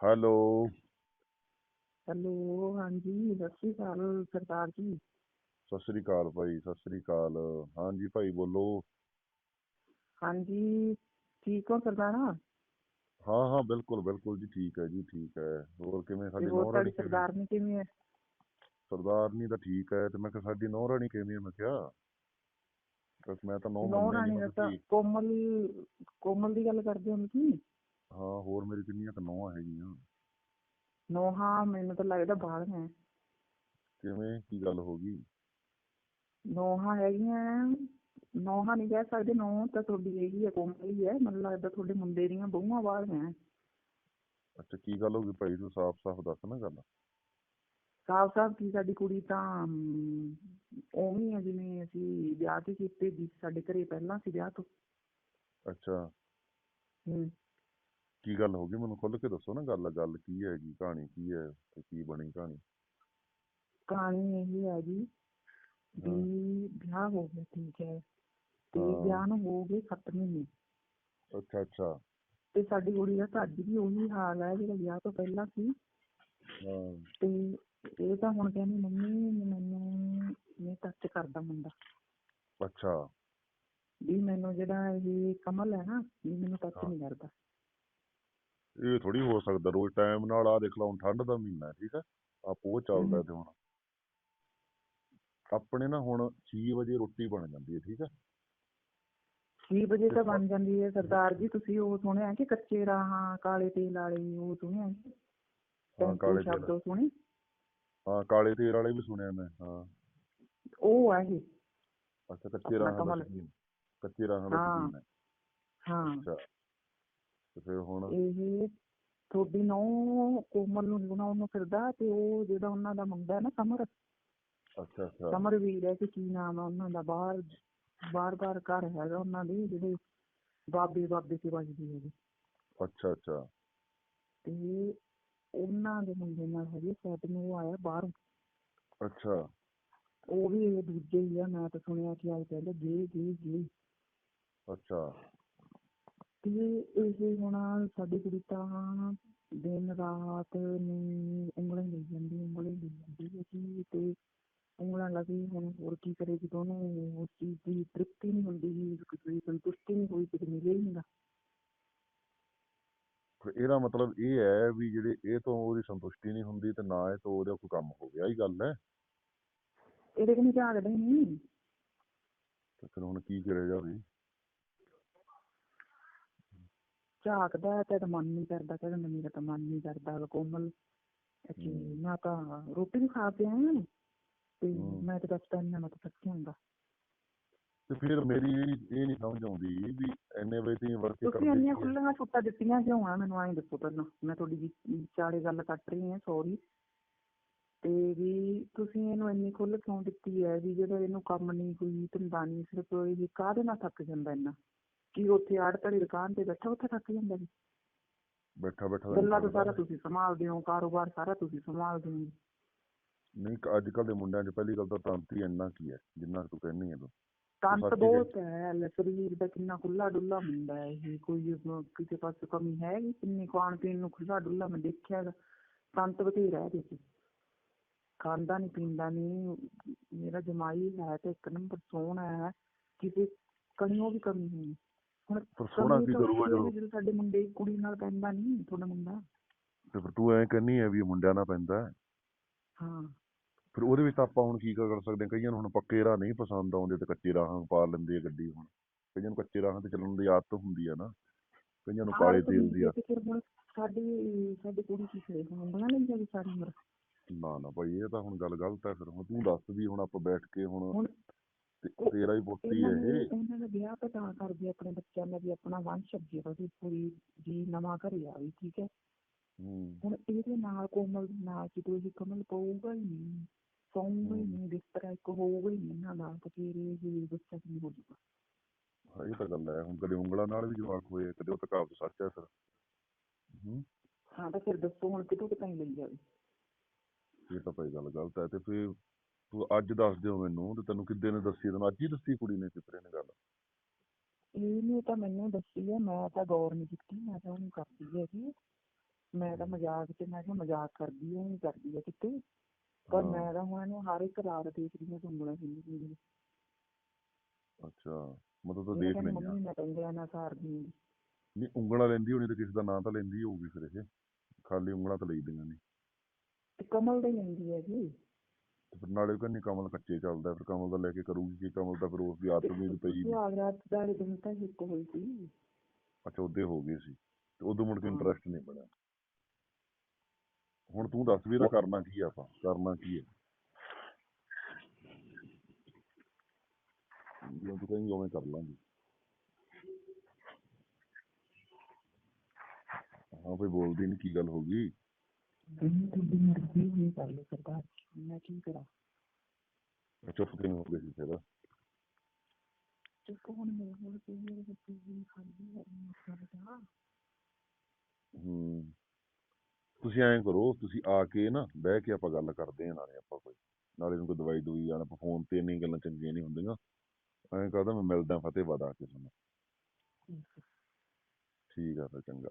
Hello hello ਹਾਂਜੀ ਸਤਿ ਸ਼੍ਰੀ ਅਕਾਲ ਸਰਦਾਰ ਜੀ। ਸਤਿ ਸ੍ਰੀ ਅਕਾਲ ਭਾਈ ਸਤਿ ਸ੍ਰੀ ਅਕਾਲ। ਹਾਂਜੀ ਭਾਈ ਬੋਲੋ। ਹਾਂਜੀ ਠੀਕ ਹੋ ਸਰਦਾਰਾ? ਹਾਂ ਹਾਂ ਬਿਲਕੁਲ ਬਿਲਕੁਲ ਜੀ ਠੀਕ ਹੈ ਜੀ ਠੀਕ ਹੈ। ਹੋਰ ਕਿਵੇਂ ਸਾਡੀ ਹੋਰ ਨੌ ਤੁਹਾਡੀ ਰਾਣੀ ਕਿਵੇਂ ਹੈ? ਸਰਦਾਰਨੀ ਤਾਂ ਠੀਕ ਹੈ ਤੇ ਮੈਂ ਕਿਹਾ ਸਾਡੀ ਨੌ ਰਾਣੀ ਕਿਵੇਂ ਹੈ ਮੈਂ ਕਿਹਾ? ਬਸ ਮੈਂ ਤਾਂ ਨੌ ਨੌ ਮੰਨੇ ਰਾਣੀ ਨਹੀਂ ਦਾ ਕੋਮਲ ਕੋਮਲ ਦੀ ਗੱਲ ਕਰਦੇ ਹੋ ਤੁਸੀਂ? ਹਾਂ ਹੋਰ ਮੇਰੀ ਕਿੰਨੀਆਂ ਕੁ ਨੌਂ ਹੈਗੀਆਂ। ਨੋਹਾ ਮੈਨੂੰ ਤਾਂ ਲੱਗਦਾ ਬਾਹਰ ਹੈ ਕਿਵੇਂ? ਕੀ ਗੱਲ ਹੋ ਗਈ? ਨੋਹਾ ਹੈਗੀਆਂ ਨੋਹਾ ਨਹੀਂ ਕਹਿ ਸਕਦੇ ਨੌ ਤਾਂ ਤੁਹਾਡੀ ਹੈਗੀ ਹੈ ਕੋਮਲ ਹੀ ਹੈ। ਮੈਨੂੰ ਲੱਗਦਾ ਤੁਹਾਡੇ ਮੁੰਡੇ ਦੀਆਂ ਬਹੂਆਂ ਬਾਹਰ ਹੈ ਅੱਛਾ ਕੀ ਗੱਲ ਹੋ ਗਈ ਭਾਈ? ਤੂੰ ਸਾਫ਼ ਸਾਫ਼ ਦੱਸ ਨਾ ਗੱਲ। ਸਾਫ਼ ਸਾਫ਼ ਕੀ? ਸਾਡੀ ਕੁੜੀ ਤਾਂ ਅਮ, ਉਵੇਂ ਹੀ ਆ ਜਿਵੇਂ ਅਸੀਂ ਵਿਆਹ ਤੇ ਕੀਤੇ ਦੀ ਸਾਡੇ ਘਰੇ ਪਹਿਲਾਂ ਸੀ ਵਿਆਹ ਤੋਂ। ਅੱਛਾ। ਹਮ, ਕੀ ਗੱਲ ਹੋ ਗਈ? ਮੈਨੂੰ ਖੁੱਲ ਕੇ ਦੱਸੋ ਨਾ ਗੱਲ ਗੱਲ ਕੀ ਹੈਗੀ ਕਹਾਣੀ ਕੀ ਹੈ ਤੇ ਕੀ ਬਣੀ ਕਹਾਣੀ? ਕਹਾਣੀ ਇਹ ਹੈ ਜੀ। ਵੀ ਵਿਆਹ ਹੋ ਗਿਆ ਠੀਕ ਹੈ। ਤੇ ਹਾਂ। ਵਿਆਹ ਨੂੰ ਹੋ ਗਏ 7 ਮਹੀਨੇ। ਅੱਛਾ ਅੱਛਾ। ਤੇ ਸਾਡੀ ਕੁੜੀ ਦਾ ਤਾਂ ਅੱਜ ਵੀ ਉਹੀ ਹਾਲ ਹੈ ਜਿਹੜਾ ਵਿਆਹ ਤੋਂ ਪਹਿਲਾਂ ਸੀ। ਹਾਂ। ਤੇ ਇਹ ਤਾਂ ਹੁਣ ਕਹਿੰਦੀ ਮੰਮੀ ਮੈਨੂੰ ਨਹੀਂ ਟੱਚ ਕਰਦਾ ਮੁੰਡਾ। ਅੱਛਾ। ਵੀ ਮੈਨੂੰ ਜਿਹੜਾ ਇਹ ਕਮਲ ਹੈ ਨਾ ਵੀ ਮੈਨੂੰ ਟੱਚ ਹਾਂ। ਨਹੀਂ ਕਰਦਾ। ਇਹ ਥੋੜੀ ਹੋ ਸਕਦਾ ਰੋਜ਼ ਟਾਈਮ ਨਾਲ ਆ ਦੇਖ ਲਾ ਹੁਣ ਠੰਡ ਦਾ ਮਹੀਨਾ ਹੈ ਠੀਕ ਹੈ? ਆਪ ਉਹ ਚੱਲਦਾ। ਤੇ ਹੁਣ। ਆਪਣੇ ਨਾ ਹੁਣ 6 ਵਜੇ ਰੋਟੀ ਬਣ ਜਾਂਦੀ ਹੈ ਠੀਕ ਹੈ? 6 ਵਜੇ ਤਾਂ ਬਣ ਜਾਂਦੀ ਹੈ ਸਰਦਾਰ ਜੀ ਤੁਸੀਂ ਉਹ ਸੁਣਿਆ ਕਿ ਕੱਚੇ ਰਾਹਾਂ ਕਾਲੇ ਤੇਲ ਵਾਲੇ ਉਹ ਸੁਣਿਆ ਹਾਂ ਕਾਲੇ ਤੇਲ ਸ਼ਬਦ ਸੁਣੇ? ਹਾਂ ਕਾਲੇ ਤੇਲ ਵਾਲੇ ਵੀ ਸੁਣਿਆ ਮੈਂ ਹਾਂ। ਉਹ ਆ ਇਹ। ਅੱਛਾ ਕੱਚੇ ਰਾਹਾਂ ਕੱਚੇ ਰਾਹਾਂ ਦਾ ਹਾਂ। ਹੈ। ਤੇ ਫਿਰ ਹੁਣ ਇਹ ਤੁਹਾਡੀ ਨੌ ਕੋਮਲ ਨੂੰ ਬਣਾਉਣ ਫਿਰਦਾ ਤੇ ਉਹ ਜਿਹੜਾ ਉਹਨਾਂ ਦਾ ਮੁੰਡਾ ਨਾ ਸਮਰ ਅੱਛਾ ਅੱਛਾ। ਸਮਰ ਵੀਰ ਹੈ ਕਿ ਕੀ ਨਾਮ ਆ ਉਹਨਾਂ ਦਾ ਬਾਹਰ ਬਾਰ ਬਾਰ ਘਰ ਹੈਗਾ ਉਹਨਾਂ ਦੇ ਜਿਹੜੇ ਬਾਬੇ ਬਾਬੇ ਤੇ ਵੱਜਦੀ ਹੈਗੀ ਅੱਛਾ ਅੱਛਾ। ਤੇ ਉਹਨਾਂ ਦੇ ਮੁੰਡੇ ਨਾਲ ਹੈਗੇ ਸੈਟ ਨੂੰ ਉਹ ਆਇਆ ਬਾਹਰੋਂ। ਅੱਛਾ। ਉਹ ਵੀ ਇਹ ਦੂਜੇ ਹੀ ਆ ਮੈਂ ਤਾਂ ਸੁਣਿਆ ਕਿ ਆਏ ਪਹਿਲੇ ਗੇ ਗੇ ਗੇ ਅੱਛਾ। ਤੇ ਇਹ ਹੁਣ ਸਾਡੀ ਕੁੜੀ ਤਾਂ ਦਿਨ ਰਾਤ ਨੂੰ ਉਂਗਲਾਂ ਹੀ ਲਈ ਜਾਂਦੀ ਉਂਗਲਾਂ ਹੀ ਲਈ ਜਾਂਦੀ ਹੈ ਜੀ ਤੇ ਉਂਗਲਾਂ ਲੱਗੀ ਹੁਣ ਹੋਰ ਕੀ ਕਰੇ ਜਦੋਂ ਉਹਨੂੰ ਉਸ ਚੀਜ਼ ਦੀ ਤ੍ਰਿਪਤੀ ਨਹੀਂ ਹੁੰਦੀ ਦੀ ਸੰਤੁਸ਼ਟੀ ਨਹੀਂ ਹੋਈ ਕਿਤੇ ਮਿਲੇ ਹੀ ਫਿਰ ਇਹਦਾ ਮਤਲਬ ਇਹ ਹੈ ਵੀ ਜਿਹੜੇ ਇਹ ਤੋਂ ਉਹਦੀ ਸੰਤੁਸ਼ਟੀ ਨਹੀਂ ਹੁੰਦੀ ਤੇ ਨਾ ਇਹ ਤੋਂ ਉਹਦਾ ਕੋਈ ਕੰਮ ਹੋ ਗਿਆ ਹੀ ਗੱਲ ਹੈ। ਇਹਦੇ ਕਿ ਨਹੀਂ ਝਾਕਦੇ ਨਹੀਂ ਤੇ ਫਿਰ ਹੁਣ ਕੀ ਕਰਿਆ ਜਾਵੇ? ਝਾਕਦਾ ਤੇ ਤਾਂ ਮਨ ਨਹੀਂ ਕਰਦਾ ਕਹਿੰਦਾ ਮੇਰਾ ਤਾਂ ਮਨ ਨਹੀਂ ਕਰਦਾ ਕੋਮਲ ਹਮ। ਮੈਂ ਤਾਂ ਰੋਟੀ ਵੀ ਖਾ ਕੇ ਆਇਆ ਤੇ। ਮੈਂ ਤਾਂ ਹੁੰਦਾ ਫਿਰ ਮੇਰੀ ਇਹ ਇਹ ਨਹੀਂ ਸਮਝ ਆਉਂਦੀ ਵੀ ਤੀ ਵਰਕ ਤੁਸੀਂ ਕਰਦੇ ਇੰਨੀਆਂ ਕੀ? ਖੁੱਲੀਆਂ ਛੁੱਟਾਂ ਦਿੱਤੀਆਂ ਕਿਉਂ ਆ ਮੈਨੂੰ ਐਂ ਦੱਸੋ ਪਹਿਲਾਂ ਮੈਂ ਤੁਹਾਡੀ ਵਿਚਾਲੇ ਗੱਲ ਕੱਟ ਰਹੀ ਹਾਂ ਸੌਰੀ ਤੇ ਵੀ ਤੁਸੀਂ ਇਹਨੂੰ ਇੰਨੀ ਖੁੱਲ੍ਹ ਕਿਉਂ ਦਿੱਤੀ ਹੈ ਵੀ ਜਦੋਂ ਇਹਨੂੰ ਕੰਮ ਨਹੀਂ ਕੋਈ ਧੰਦਾ ਨਹੀਂ ਸਿਰਫ ਇਹ ਕਾਹਦੇ ਨਾਲ ਥੱਕ ਜਾਂਦਾ ਇੰਨਾ ਕੀ ਉੱਥੇ ਆੜਤੜੀ ਦੁਕਾਨ ਤੇ ਬੈਠਾ ਉੱਥੇ ਥੱਕ ਜਾਂਦਾ ਜੀ? ਬੈਠਾ ਬੈਠਾ ਗੱਲਾਂ ਤਾਂ ਸਾਰਾ। ਤੁਸੀਂ ਸੰਭਾਲਦੇ ਹੋ ਕਾਰੋਬਾਰ ਸਾਰਾ ਤੁਸੀਂ ਸੰਭਾਲਦੇ ਹੋ ਨਹੀਂ ਅੱਜ ਕੱਲ ਦੇ ਮੁੰਡਿਆਂ 'ਚ ਪਹਿਲੀ ਗੱਲ ਤਾਂ ਤੰਤਰੀ ਇੰਨਾ ਕੀ ਹੈ ਜਿੰਨਾ ਤੂੰ ਕਹਿੰਦੀ ਹੈ ਤੂੰ। ਤੰਤ ਹੀ ਬਹੁਤ ਹੈ ਸਰੀਰ ਦਾ ਕਿੰਨਾ ਖੁੱਲਾ ਡੁੱਲਾ ਹੁੰਦਾ ਹੈ ਇਹ ਕੋਈ ਕਿਸੇ ਪਾਸੇ ਕਮੀ ਹੈਗੀ ਕਿੰਨੀ ਖਾਣ ਪੀਣ ਨੂੰ ਖੁੱਲਾ ਡੁੱਲਾ ਮੈਂ ਦੇਖਿਆ ਤੰਤ ਬਥੇਰਾ ਹੈ ਇਹਦੇ 'ਚ ਖਾਂਦਾ ਨਹੀਂ ਪੀਂਦਾ ਨਹੀਂ ਮੇਰਾ ਜਮਾਈ ਹੈ ਤੇ ਇੱਕ ਨੰਬਰ ਸੋਹਣਾ ਹੈ ਕਿਸੇ ਕਣੀਓ ਵੀ ਕਮੀ ਨਹੀਂ। ਹੁਣ ਪਰ ਸੋਹਣਾ ਕਮੀ ਕੀ ਤਾਂ ਕਰੂਗਾ ਉੱਥੇ ਹੈ ਜਦੋਂ। ਜਦੋਂ ਸਾਡੇ ਮੁੰਡੇ ਕੁੜੀ ਨਾਲ ਪੈਂਦਾ ਨਹੀਂ ਤੁਹਾਡਾ ਮੁੰਡਾ। ਤੇ ਫਿਰ ਤੂੰ ਐਂ ਕਹਿੰਦੀ ਹੈ ਵੀ ਇਹ ਮੁੰਡਿਆਂ ਨਾਲ ਪੈਂਦਾ ਹੈ। ਹਾਂ। ਫਿਰ ਉਹਦੇ ਵਿੱਚ ਤਾਂ ਆਪਾਂ ਹੁਣ ਕੀ ਕਰ ਸਕਦੇ ਹਾਂ? ਕਈਆਂ ਨੂੰ ਹੁਣ ਪੱਕੇ ਰਾਹ ਨਹੀਂ ਪਸੰਦ ਆਉਂਦੇ ਤੇ ਕੱਚੇ ਰਾਹਾਂ ਪਾ ਲੈਂਦੇ ਆ ਗੱਡੀ ਹੁਣ। ਕਈਆਂ ਨੂੰ ਕੱਚੇ ਰਾਹਾਂ ਤੇ ਚੱਲਣ ਦੀ ਆਦਤ ਹੁੰਦੀ ਆ ਨਾ। ਕਈਆਂ ਨੂੰ ਕਾਲੇ ਤੇਲ ਦੀ ਆ ਤੇ ਫਿਰ ਹੁਣ ਸਾਡੀ ਸਾਡੀ ਕੁੜੀ ਕੀ ਕਰੇ? ਹੁਣ ਉਂਗਲਾਂ ਲਈ ਜਾਵੇ ਸਾਰੀ ਉਮਰ। ਨਾ ਨਾ ਭਾਈ ਇਹ ਤਾਂ ਹੁਣ ਗੱਲ ਗਲਤ ਹੈ ਫਿਰ। ਹੁਣ ਤੂੰ ਦੱਸ ਵੀ ਹੁਣ ਆਪਾਂ ਬੈਠ ਕੇ ਹੁਣ ਹੁਣ ਤੇ- ਤੇਰਾ ਹੀ ਪੁੱਤੀ ਹੈ ਇਹ। ਇਹਨਾਂ ਦਾ ਵਿਆਹ ਤਾਂ ਤਾਂ ਕਰਦੇ ਆਪਣੇ ਬੱਚਿਆਂ ਦਾ ਵੀ ਆਪਣਾ ਵੰਸ਼ ਅੱਗੇ ਵਧੇ ਪੂਰੀ ਜੀ ਨਵਾਂ ਘਰੇ ਆਵੇ ਠੀਕ ਹੈ। ਹੁਣ ਇਹਦੇ ਨਾਲ ਕੋਮਲ ਦੇ ਨਾਲ ਜਦੋਂ ਇਹ ਕਮਲ ਪਊਗਾ ਹੀ ਨਹੀਂ ਸੌਂਗਾ ਹੀ। ਨਹੀਂ ਬਿਸਤਰਾ ਇੱਕ ਹੋਊਗਾ ਹੀ ਨਹੀਂ ਦਾ ਤੇ ਫਿਰ ਇਹ ਬੱਚਾ ਕੀ ਹੋ ਜਾਊਗਾ। ਹਾਂ, ਇਹ ਤਾਂ ਗੱਲ ਹੈ ਹੁਣ ਕਦੇ ਉਂਗਲਾਂ ਨਾਲ ਵੀ ਜਵਾਕ ਹੋਏ ਕਦੇ ਉਹ ਤਾਂ ਕਹਾਵਤ ਸੱਚ ਹੈ ਫਿਰ। ਹੂੰ। ਤਾਂ ਫਿਰ ਦੱਸੋ ਹੁਣ ਕਿਤੋਂ ਕਿਤਾਂ ਲਈ ਜਾਵੇ। ਇਹ ਤਾਂ ਭਾਈ ਗੱਲ ਗਲਤ ਹੈ ਤੇ ਫਿਰ ਤੂੰ ਅੱਜ ਦੱਸ ਦਿਓ ਮੈਨੂੰ ਤੇ ਤੈਨੂੰ ਕਿੱਦੇ ਨੇ ਦੱਸੀ ਤੈਨੂੰ ਅੱਜ ਹੀ ਦੱਸੀ ਕੁੜੀ ਨੇ ਕਿਪਰੇ ਨੇ ਗੱਲ। ਇਹਨੇ ਤਾਂ ਮੈਨੂੰ ਦੱਸੀ ਹੈ ਮੈਂ ਤਾਂ ਗੌਰ ਨਹੀਂ ਕੀਤੀ ਮੈਂ ਤਾਂ ਉਹਨੂੰ ਕਰਦੀ ਹੈਗੀ ਮੈਂ ਤਾਂ ਮਜ਼ਾਕ ਤੇ ਮੈਂ ਕਿਹਾ ਮਜ਼ਾਕ ਕਰਦੀ ਐ ਨਹੀਂ ਕਰਦੀ ਐ ਕਿਤੇ। ਪਰ ਹਾਂ। ਮੈਂ ਤਾਂ ਹੁਣ ਇਹਨੂੰ ਹਰ ਇੱਕ ਰਾਤ ਦੇਖਦੀ ਹਾਂ ਉਂਗਲਾਂ ਹਿੱਲੀ ਹੁੰਦੀ ਅੱਛਾ ਮਤਲਬ ਤਾਂ ਦੇਖ ਕਹਿੰਦੀ ਲਈਆਂ ਮੰਮੀ ਮੈਂ ਤਾਂ ਉਂਗਲਾਂ ਨਾਲ ਸਾਰਦੀ ਹਾਂ ਨਹੀਂ ਉਂਗਲਾਂ ਲੈਂਦੀ ਹੋਣੀ ਤੇ ਕਿਸੇ ਦਾ ਨਾਂ ਤਾਂ ਲੈਂਦੀ ਹੋਊਗੀ ਫਿਰ ਇਹ। ਖਾਲੀ ਉਂਗਲਾਂ ਤਾਂ ਲਈਦੀਆਂ ਨਹੀਂ ਤੇ ਕਮਲ ਦੇ ਲੈਂਦੀ ਹੈ ਜੀ ਫਿਰ ਨਾਲੇ ਕਹਿੰਦੀ ਕਮਲ ਕੱਚੇ ਚੱਲਦਾ ਫਿਰ ਕਮਲ ਦਾ ਲੈ ਕੇ ਕਰੂਗੀ ਕਿ? ਕਮਲ ਤਾਂ ਫਿਰ ਉਸ ਦੀ ਆਦਤ ਵੀ ਪਈ ਸੁਹਾਗ ਰਾਤ ਦਾ ਦਿਨ ਤਾਂ ਇੱਕ ਹੋਈ ਸੀ। ਅੱਛਾ ਉਹਦੇ ਹੋ ਗਏ ਸੀ। ਤੇ ਉਦੋਂ ਮੁੜ ਕੇ। ਇੰਟਰਸਟ ਨਹੀਂ ਬਣਿਆ। ਹੁਣ ਤੂੰ ਦੱਸ ਵੀ ਇਹਦਾ ਕਰਨਾ ਕੀ ਆ ਆਪਾਂ? ਕਰਨਾ ਕੀ ਹੈ ਜਿਵੇਂ ਤੂੰ ਕਹੀਂ ਉਵੇਂ ਕਰ ਲਾਂਗੇ। ਹਾਂ ਕੋਈ ਬੋਲਦੀ ਨਹੀਂ ਕੀ ਗੱਲ ਹੋ ਗਈ। ਕਹਿੰਦੀ ਤੁਹਾਡੀ ਮਰਜ਼ੀ ਹੋਈ ਕਰ ਲਓ ਸਰਦਾਰ ਜੀ, ਮੈਂ ਕੀ ਕਰਾਂ ਚੁੱਪ ਕਿਵੇਂ ਹੋ। ਗਏ ਸੀ ਫਿਰ ਚੁੱਪ ਹੁਣ ਮੇਰੇ ਕੋਲ ਕੋਈ ਮੇਰੇ ਬੱਚੇ ਵੀ ਖਾਲੀ ਹੈ ਮਸਲਾ ਹੂੰ ਤੁਸੀਂ ਐਂ ਕਰੋ ਤੁਸੀਂ ਆ ਕੇ ਨਾ ਬਹਿ ਕੇ ਆਪਾਂ ਗੱਲ ਕਰਦੇ ਹਾਂ ਨਾਲੇ ਆਪਾਂ ਕੋਈ ਨਾਲੇ ਨੂੰ ਕੋਈ ਦਵਾਈ ਦੂਈ ਆਣ ਆਪਾਂ ਫੋਨ ਤੇ ਇੰਨੀ ਗੱਲਾਂ ਚੰਗੀਆਂ ਨਹੀਂ ਹੁੰਦੀਆਂ। ਐਂ ਕਰਦਾ ਮੈਂ ਮਿਲਦਾ ਫਤਿਹਵਾਦ ਆ ਕੇ ਤੁਹਾਨੂੰ। ਠੀਕ ਆ ਫਿਰ ਚੰਗਾ।